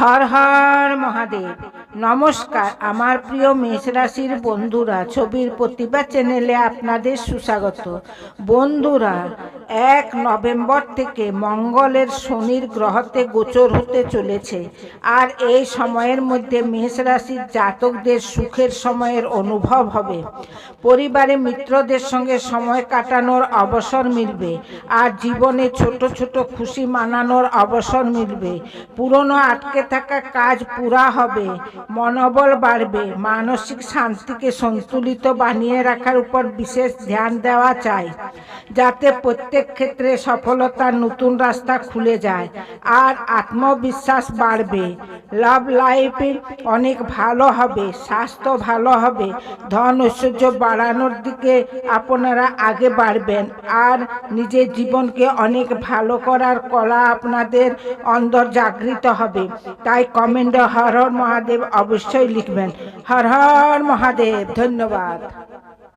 হর হর মহাদেব নমস্কার, আমার প্রিয় মেষ রাশির বন্ধুরা, ছবির প্রতিভা চ্যানেলে আপনাদের সুস্বাগত। বন্ধুরা, এক নভেম্বর থেকে মঙ্গলের শনির গ্রহতে গোচর হতে চলেছে। আর এই সময়ের মধ্যে মেষ রাশির জাতকদের সুখের সময়ের অনুভব হবে। পরিবারে মিত্রদের সঙ্গে সময় কাটানোর অবসর মিলবে। আর জীবনে ছোট ছোট খুশি মানানোর অবসর মিলবে। পুরনো আটকে থাকা কাজ পুরা হবে। মনোবল বাড়বে, মানসিক শান্তিকে সন্তুলিত বানিয়ে রাখার উপর বিশেষ ধ্যান দেওয়া চাই, যাতে প্রত্যেক ক্ষেত্রে সফলতার নতুন রাস্তা খুলে যায় আর আত্মবিশ্বাস বাড়বে। লাভ লাইফে অনেক ভালো হবে, স্বাস্থ্য ভালো হবে, ধন ঐশ্বর্য বাড়ানোর দিকে আপনারা আগে বাড়বেন আর নিজের জীবনকে অনেক ভালো করার কলা আপনাদের অন্তর জাগৃত হবে। তাই কমেন্টে হর হর মহাদেব অবশ্যই লিখবেন। হর হর মহাদেব ধন্যবাদ।